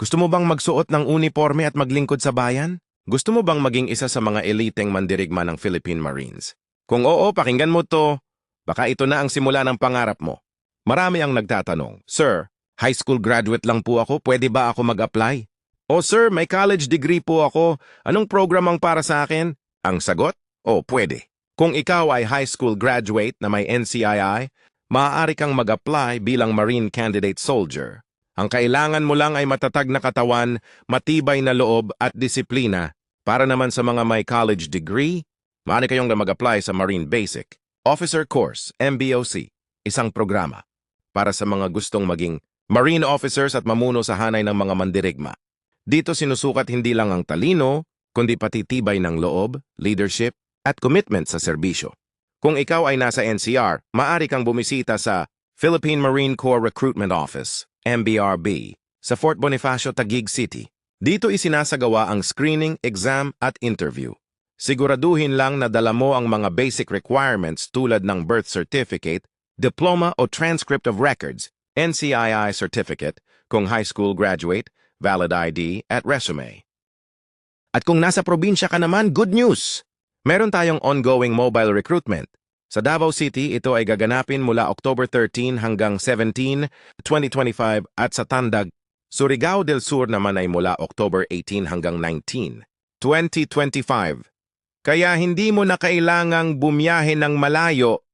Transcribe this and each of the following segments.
Gusto mo bang magsuot ng uniforme at maglingkod sa bayan? Gusto mo bang maging isa sa mga eliteng mandirigma ng Philippine Marines? Kung oo, pakinggan mo to. Baka ito na ang simula ng pangarap mo. Marami ang nagtatanong, Sir, high school graduate lang po ako, pwede ba ako mag-apply? O sir, may college degree po ako, anong program ang para sa akin? Ang sagot? O, pwede. Kung ikaw ay high school graduate na may NCII, maaari kang mag-apply bilang Marine Candidate Soldier. Ang kailangan mo lang ay matatag na katawan, matibay na loob at disiplina. Para naman sa mga may college degree, maaari kayong na mag-apply sa Marine Basic, Officer Course, MBOC, isang programa para sa mga gustong maging Marine officers at mamuno sa hanay ng mga mandirigma. Dito sinusukat hindi lang ang talino, kundi pati tibay ng loob, leadership, at commitment sa serbisyo. Kung ikaw ay nasa NCR, maaari kang bumisita sa Philippine Marine Corps Recruitment Office, MBRB, sa Fort Bonifacio, Taguig City. Dito isinasagawa ang screening, exam at interview. Siguraduhin lang na dala mo ang mga basic requirements tulad ng birth certificate, diploma o transcript of records, NCII certificate, kung high school graduate, valid ID, at resume. At kung nasa probinsya ka naman, good news! Meron tayong ongoing mobile recruitment. Sa Davao City, ito ay gaganapin mula October 13 hanggang 17, 2025 at sa Tandag, Surigao del Sur naman ay mula October 18 hanggang 19, 2025. Kaya hindi mo na kailangang bumiyahe ng malayo.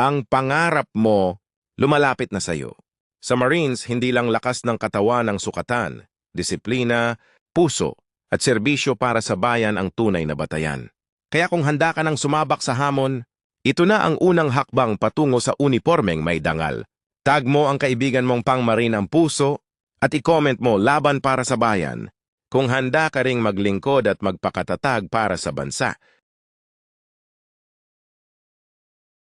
Ang pangarap mo, lumalapit na sayo. Sa Marines, hindi lang lakas ng katawan ang sukatan, disiplina, puso, at serbisyo para sa bayan ang tunay na batayan. Kaya kung handa ka ng sumabak sa hamon, ito na ang unang hakbang patungo sa uniformeng may dangal. Tag mo ang kaibigan mong pang Marine ang puso at i-comment mo laban para sa bayan. Kung handa ka ring maglingkod at magpakatatag para sa bansa,